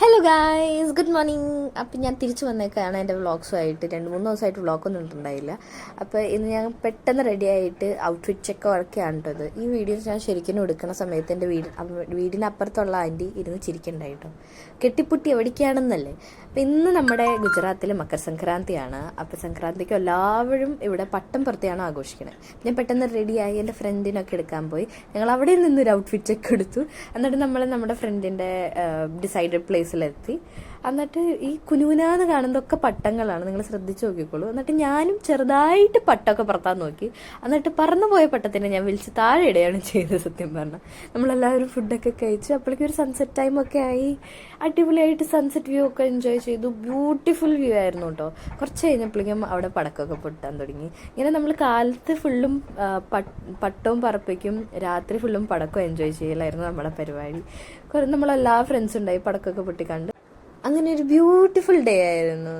Hello guys good morning അപ്പം ഞാൻ തിരിച്ചു വന്നേക്കാണ് എന്റെ വ്ളോഗ്സുമായിട്ട്. രണ്ട് മൂന്ന് ദിവസമായിട്ട് വ്ളോഗൊന്നും ഉണ്ടായില്ല അപ്പോൾ ഇന്ന് ഞാൻ പെട്ടെന്ന് റെഡി ആയിട്ട് ഔട്ട്ഫിറ്റ് ചെക്ക് വർക്കാണ് കേട്ടത് ഈ വീഡിയോസ് ഞാൻ ശരിക്കും എടുക്കുന്ന സമയത്ത് എന്റെ വീട് വീടിനപ്പുറത്തുള്ള ആന്റി ഇരുന്ന് ചിരിക്കണ്ടായിട്ടോ. കെട്ടിപ്പുട്ടി എവിടേക്കാണെന്നല്ലേ. അപ്പം ഇന്ന് നമ്മുടെ ഗുജറാത്തിൽ മകര സംക്രാന്തിയാണ് അപ്പോൾ സംക്രാന്തിക്ക് എല്ലാവരും ഇവിടെ പട്ടം പുറത്തെയാണ് ആഘോഷിക്കുന്നത് ഞാൻ പെട്ടെന്ന് റെഡിയായി എന്റെ ഫ്രണ്ടിനൊക്കെ എടുക്കാൻ പോയി. ഞങ്ങൾ അവിടെ നിന്നൊരു ഔട്ട്ഫിറ്റ് ചെക്ക് എടുത്തു. എന്നിട്ട് നമ്മൾ നമ്മുടെ ഫ്രണ്ടിന്റെ ഡിസൈഡഡ് പ്ലേസിലെത്തി എന്നിട്ട് ഈ കുനുകുനാന്ന് കാണുന്നതൊക്കെ പട്ടങ്ങളാണ്. നിങ്ങൾ ശ്രദ്ധിച്ചു നോക്കിക്കോളൂ. എന്നിട്ട് ഞാനും ചെറുതായിട്ട് പട്ടമൊക്കെ പറത്താൻ നോക്കി. എന്നിട്ട് പറന്നു പോയ പട്ടത്തിനെ ഞാൻ വിളിച്ച് താഴെ ഇടയാണ് ചെയ്തത് സത്യം പറഞ്ഞാൽ നമ്മളെല്ലാവരും ഫുഡൊക്കെ കഴിച്ചു അപ്പോഴേക്കും ഒരു സൺസെറ്റ് ടൈം ഒക്കെ ആയി. അടിപൊളിയായിട്ട് സൺസെറ്റ് വ്യൂ ഒക്കെ എൻജോയ് ചെയ്തു. ബ്യൂട്ടിഫുൾ വ്യൂ ആയിരുന്നു കേട്ടോ കുറച്ച് കഴിഞ്ഞപ്പോഴേക്കും അവിടെ പടക്കമൊക്കെ പൊട്ടാൻ തുടങ്ങി. ഇങ്ങനെ നമ്മൾ കാലത്ത് ഫുള്ളും പട്ടവും പറപ്പിക്കും രാത്രി ഫുള്ളും പടക്കം എൻജോയ് ചെയ്യലായിരുന്നു നമ്മുടെ പരിപാടി. കുറേ നമ്മളെല്ലാ ഫ്രണ്ട്സ് ഉണ്ടായി പടക്കമൊക്കെ പൊട്ടിക്കണ്ട് അങ്ങനെ ഒരു ബ്യൂട്ടിഫുൾ ഡേ ആയിരുന്നു.